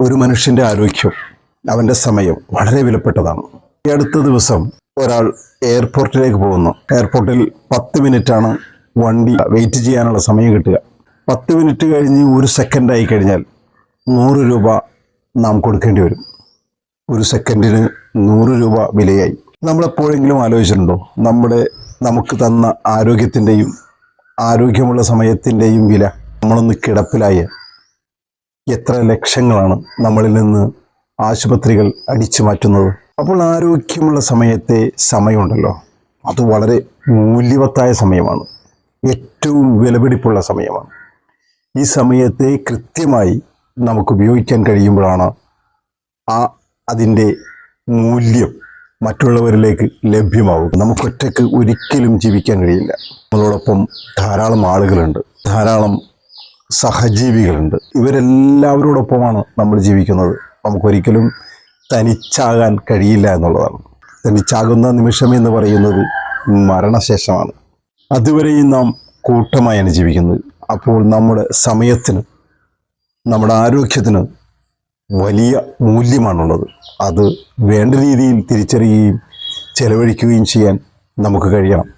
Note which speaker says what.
Speaker 1: ഒരു മനുഷ്യന്റെ ആരോഗ്യം അവന്റെ സമയം വളരെ വിലപ്പെട്ടതാണ്. ഈ അടുത്ത ദിവസം ഒരാൾ എയർപോർട്ടിലേക്ക് പോകുന്നു. എയർപോർട്ടിൽ പത്ത് മിനിറ്റാണ് വണ്ടി വെയിറ്റ് ചെയ്യാനുള്ള സമയം കിട്ടുക. പത്ത് മിനിറ്റ് കഴിഞ്ഞ് ഒരു സെക്കൻഡായി കഴിഞ്ഞാൽ നൂറ് രൂപ നാം കൊടുക്കേണ്ടി വരും. ഒരു സെക്കൻഡിന് നൂറ് രൂപ വിലയായി. നമ്മളെപ്പോഴെങ്കിലും ആലോചിച്ചിട്ടുണ്ടോ? നമ്മുടെ നമുക്ക് തന്ന ആരോഗ്യത്തിന്റെയും ആരോഗ്യമുള്ള സമയത്തിന്റെയും വില നമ്മളൊന്ന് കിടപ്പിലായ. എത്ര ലക്ഷങ്ങളാണ് നമ്മളിൽ നിന്ന് ആശുപത്രികൾ അടിച്ചു മാറ്റുന്നത്? അപ്പോൾ ആരോഗ്യമുള്ള സമയത്തെ സമയമുണ്ടല്ലോ. അത് വളരെ മൂല്യവത്തായ സമയമാണ്. ഏറ്റവും വിലപിടിപ്പുള്ള സമയമാണ്. ഈ സമയത്തെ കൃത്യമായി നമുക്ക് ഉപയോഗിക്കാൻ കഴിയുമ്പോഴാണ് ആ അതിന്റെ മൂല്യം മറ്റുള്ളവരിലേക്ക് ലഭ്യമാവും നമുക്കൊറ്റയ്ക്ക് ഒരിക്കലും ജീവിക്കാൻ കഴിയില്ല. നമ്മളോടൊപ്പം ധാരാളം ആളുകളുണ്ട്. ധാരാളം സഹജീവികളുണ്ട്. ഇവരെല്ലാവരോടൊപ്പമാണ് നമ്മൾ ജീവിക്കുന്നത്. നമുക്കൊരിക്കലും തനിച്ചാകാൻ കഴിയില്ല എന്നുള്ളതാണ്. തനിച്ചാകുന്ന നിമിഷം എന്ന് പറയുന്നത് മരണശേഷമാണ്. അതുവരെയും നാം കൂട്ടമായാണ് ജീവിക്കുന്നത്. അപ്പോൾ നമ്മുടെ സമയത്തിന് നമ്മുടെ ആരോഗ്യത്തിന് വലിയ മൂല്യമാണുള്ളത്. അത് വേണ്ട രീതിയിൽ തിരിച്ചറിയുകയും ചെലവഴിക്കുകയും ചെയ്യാൻ നമുക്ക് കഴിയണം.